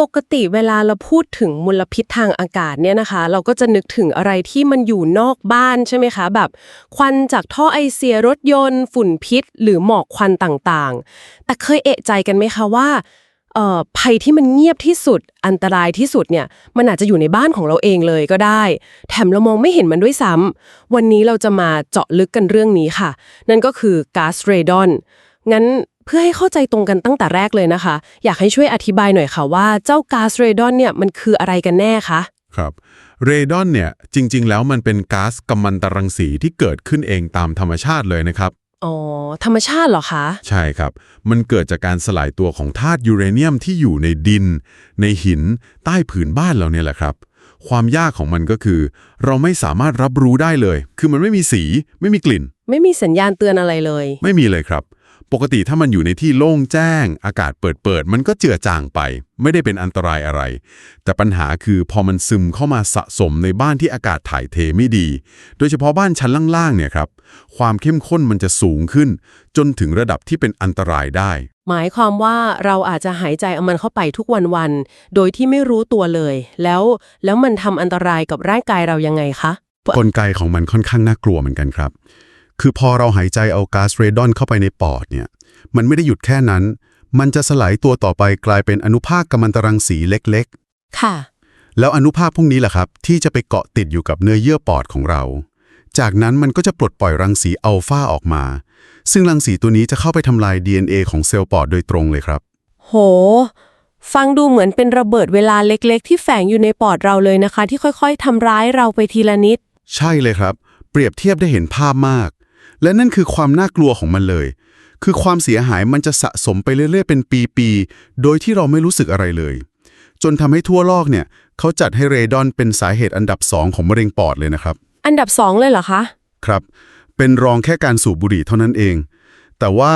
ปกติเวลาเราพูดถึงมลพิษทางอากาศเนี่ยนะคะ เราก็จะนึกถึงอะไรที่มันอยู่นอกบ้านใช่ไหมคะ แบบ ควันจากท่อไอเสียรถยนต์ ฝุ่นพิษ หรือหมอกควันต่างๆ แต่เคยเอะใจกันไหมคะว่าเอ่อภัยที่มันเงียบที่สุดอันตรายที่สุดเนี่ยมันอาจจะอยู่ในบ้านของเราเองเลยก็ได้ แถมเรามองไม่เห็นมันด้วยซ้ำวันนี้เราจะมาเจาะลึกกันเรื่องนี้ค่ะ นั่นก็คือก๊าซเรดอนงั้น เพื่อให้เข้าใจตรงกันตั้งแต่แรกเลยนะคะ อยากให้ช่วยอธิบายหน่อยค่ะว่าเจ้าก๊าซเรดอนเนี่ยมันคืออะไรกันแน่คะครับเรดอนเนี่ยจริง ๆ แล้วมันเป็นก๊าซกัมมันตรังสีที่เกิดขึ้นเองตามธรรมชาติเลยนะครับ อ๋อ ธรรมชาติเหรอคะ ใช่ครับ มันเกิดจากการสลายตัวของธาตุยูเรเนียมที่อยู่ในดิน ในหิน ใต้ผืนบ้านเราเนี่ยแหละครับ ความยากของมันก็คือ เราไม่สามารถรับรู้ได้เลย คือมันไม่มีสี ไม่มีกลิ่น ไม่มีสัญญาณเตือนอะไรเลย ไม่มีเลยครับ ปกติถ้ามันอยู่ในที่โล่งแจ้ง อากาศเปิดเปิดๆมันก็เจือจางไป ไม่ได้เป็นอันตรายอะไร แต่ปัญหาคือพอมันซึมเข้ามาสะสมในบ้านที่อากาศถ่ายเทไม่ดี โดยเฉพาะบ้านชั้นล่างๆเนี่ยครับความเข้มข้นมันจะสูงขึ้น จนถึงระดับที่เป็นอันตรายได้ หมายความว่าเราอาจจะหายใจเอามันเข้าไปทุกวันๆโดยที่ไม่รู้ตัวเลย แล้วแล้วมันทำอันตรายกับร่างกายเรายังไงคะกลไกของมันค่อนข้างน่ากลัวเหมือนกันครับ คือพอเราหายใจเอาก๊าซเรดอนเข้าไปในปอดเนี่ย มันไม่ได้หยุดแค่นั้น มันจะสลายตัวต่อไปกลายเป็นอนุภาคกัมมันตรังสีเล็กค่ะๆแล้วอนุภาคพวกนี้แหละครับ ที่จะไปเกาะติดอยู่กับเนื้อเยื่อปอดของเรา จากนั้นมันก็จะปลดปล่อยรังสีอัลฟาออกมา ซึ่งรังสีตัวนี้จะเข้าไปทำลาย DNA ของเซลล์ปอดโดยตรงเลยครับ โห ฟังดูเหมือนเป็นระเบิดเวลาเล็กๆ ที่แฝงอยู่ในปอดเราเลยนะคะ ที่ค่อยๆทำร้ายเราไปทีละนิด ใช่เลยครับ เปรียบเทียบได้เห็นภาพมาก และนั่นคือความน่ากลัวของมันเลย คือความเสียหายมันจะสะสมไปเรื่อยๆ เป็นปีๆ โดยที่เราไม่รู้สึกอะไรเลย จนทำให้ทั่วโลกเนี่ยเขาจัดให้เรดอนเป็นสาเหตุอันดับสองของมะเร็งปอดเลยนะครับ อันดับสองเลยเหรอคะ ครับ เป็นรองแค่การสูบบุหรี่เท่านั้นเอง แต่ว่า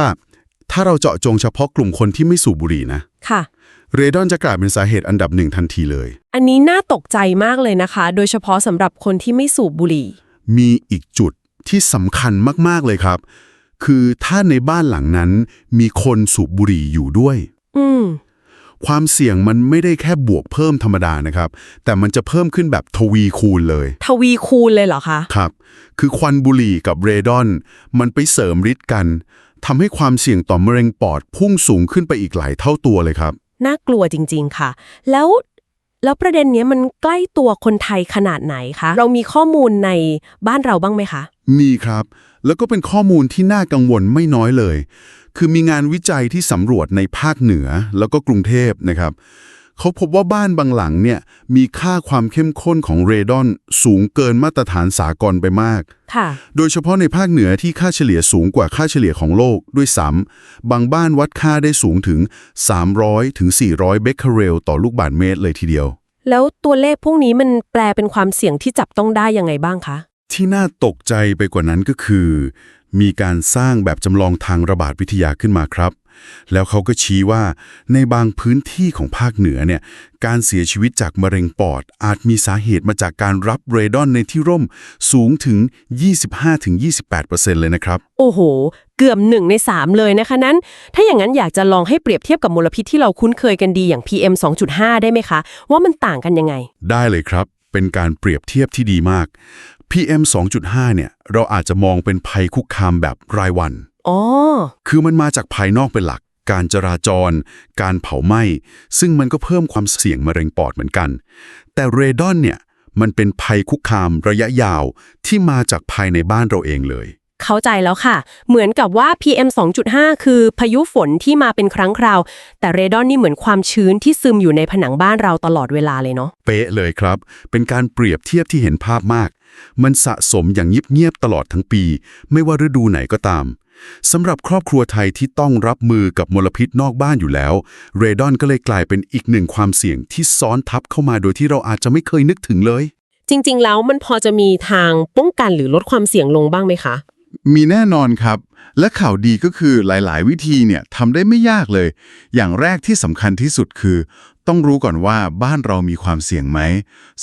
ถ้าเราเจาะจงเฉพาะกลุ่มคนที่ไม่สูบบุหรี่นะ ค่ะ เรดอนจะกลายเป็นสาเหตุอันดับหนึ่งทันทีเลย อันนี้น่าตกใจมากเลยนะคะ โดยเฉพาะสำหรับคนที่ไม่สูบบุหรี่ มีอีกจุด ที่สำคัญมากๆเลยครับ คือถ้าในบ้านหลังนั้นมีคนสูบบุหรี่อยู่ด้วย อืมความเสี่ยงมันไม่ได้แค่บวกเพิ่มธรรมดานะครับ แต่มันจะเพิ่มขึ้นแบบทวีคูณเลย ทวีคูณเลยเหรอคะ ครับ คือควันบุหรี่กับเรดอน มันไปเสริมฤทธิ์กันทำให้ความเสี่ยงต่อมะเร็งปอดพุ่งสูงขึ้นไปอีกหลายเท่าตัวเลยครับ น่ากลัวจริง ๆ ค่ะ แล้ว แล้วประเด็นเนี้ยมันใกล้ตัวคนไทยขนาดไหนคะ เรามีข้อมูลในบ้านเราบ้างไหมคะ มีครับ แล้วก็เป็นข้อมูลที่น่ากังวลไม่น้อยเลย คือมีงานวิจัยที่สำรวจในภาคเหนือแล้วก็กรุงเทพนะครับ เขาพบว่าบ้านบางหลังเนี่ยมีค่าความเข้มข้นของเรดอนสูงเกินมาตรฐานสากลไปมาก ค่ะ โดยเฉพาะในภาคเหนือที่ค่าเฉลี่ยสูงกว่าค่าเฉลี่ยของโลกด้วยซ้ำบางบ้านวัดค่าได้สูงถึง 300ถึง400 เบคเคอเรลต่อลูกบาศก์เมตรเลยทีเดียว แล้วตัวเลขพวกนี้มันแปลเป็นความเสี่ยงที่จับต้องได้ยังไงบ้างคะ ที่น่าตกใจไปกว่านั้นก็คือ มีการสร้างแบบจำลองทางระบาดวิทยาขึ้นมาครับ แล้วเขาก็ชี้ว่าในบางพื้นที่ของภาคเหนือเนี่ยการเสียชีวิตจากมะเร็งปอด อาจมีสาเหตุมาจากการรับเรดอนในที่ร่มสูงถึง 25-28%เลยนะครับ โอ้โห เกือบหนึ่งในสามเลยนะคะนั้น ถ้าอย่างนั้นอยากจะลองให้เปรียบเทียบกับมลพิษที่เราคุ้นเคยกันดีอย่าง PM 2.5 ได้ไหมคะ ว่ามันต่างกันยังไง ได้เลยครับ เป็นการเปรียบเทียบที่ดีมาก PM 2.5 เนี่ย เราอาจจะมองเป็นภัยคุกคามแบบรายวัน อ๋อ คือมันมาจากภายนอกเป็นหลัก การจราจร การเผาไหม้ ซึ่งมันก็เพิ่มความเสี่ยงมะเร็งปอดเหมือนกัน แต่เรดอนเนี่ย มันเป็นภัยคุกคามระยะยาวที่มาจากภายในบ้านเราเองเลย เข้าใจแล้วค่ะ เหมือนกับว่า PM 2.5 คือพายุฝนที่มาเป็นครั้งคราว แต่เรดอนนี่เหมือนความชื้นที่ซึมอยู่ในผนังบ้านเราตลอดเวลาเลยเนาะ เป๊ะเลยครับ เป็นการเปรียบเทียบที่เห็นภาพมาก มันสะสมอย่างเงียบๆตลอดทั้งปี ไม่ว่าฤดูไหนก็ตาม สำหรับครอบครัวไทยที่ต้องรับมือกับมลพิษนอกบ้านอยู่แล้ว เรดอนก็เลยกลายเป็นอีกหนึ่งความเสี่ยงที่ซ้อนทับเข้ามาโดยที่เราอาจจะไม่เคยนึกถึงเลย จริง ๆ แล้วมันพอจะมีทางป้องกันหรือลดความเสี่ยงลงบ้างไหมคะ มีแน่นอนครับ และข่าวดีก็คือหลาย ๆ วิธีเนี่ยทำได้ไม่ยากเลย อย่างแรกที่สำคัญที่สุดคือ ต้องรู้ก่อนว่าบ้านเรามีความเสี่ยงไหม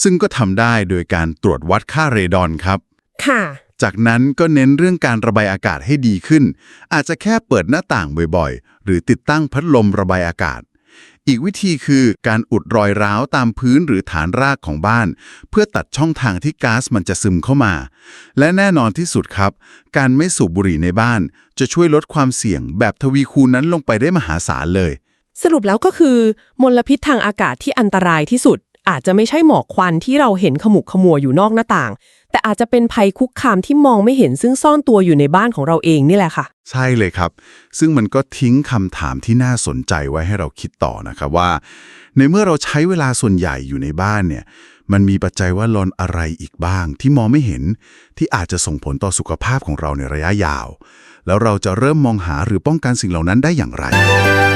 ซึ่งก็ทำได้โดยการตรวจวัดค่าเรดอนครับ ค่ะ จากนั้นก็เน้นเรื่องการระบายอากาศให้ดีขึ้น อาจจะแค่เปิดหน้าต่างบ่อยๆ หรือติดตั้งพัดลมระบายอากาศ อีกวิธีคือการอุดรอยร้าวตามพื้นหรือฐานรากของบ้าน เพื่อตัดช่องทางที่ก๊าซมันจะซึมเข้ามา และแน่นอนที่สุดครับ การไม่สูบบุหรี่ในบ้าน จะช่วยลดความเสี่ยงแบบทวีคูณนั้นลงไปได้มหาศาลเลย สรุปแล้วก็คือ มลพิษทางอากาศที่อันตรายที่สุด อาจจะไม่ใช่หมอกควันที่เราเห็นขมุกขมัวอยู่นอกหน้าต่าง แต่อาจจะเป็นภัยคุกคามที่มองไม่เห็นซึ่งซ่อนตัวอยู่ในบ้านของเราเองนี่แหละค่ะ ใช่เลยครับ ซึ่งมันก็ทิ้งคำถามที่น่าสนใจไว้ให้เราคิดต่อนะครับว่า ในเมื่อเราใช้เวลาส่วนใหญ่อยู่ในบ้านเนี่ย มันมีปัจจัยว่าลอนอะไรอีกบ้าง ที่มองไม่เห็นที่อาจจะส่งผลต่อสุขภาพของเราในระยะยาว แล้วเราจะเริ่มมองหาหรือป้องกันสิ่งเหล่านั้นได้อย่างไร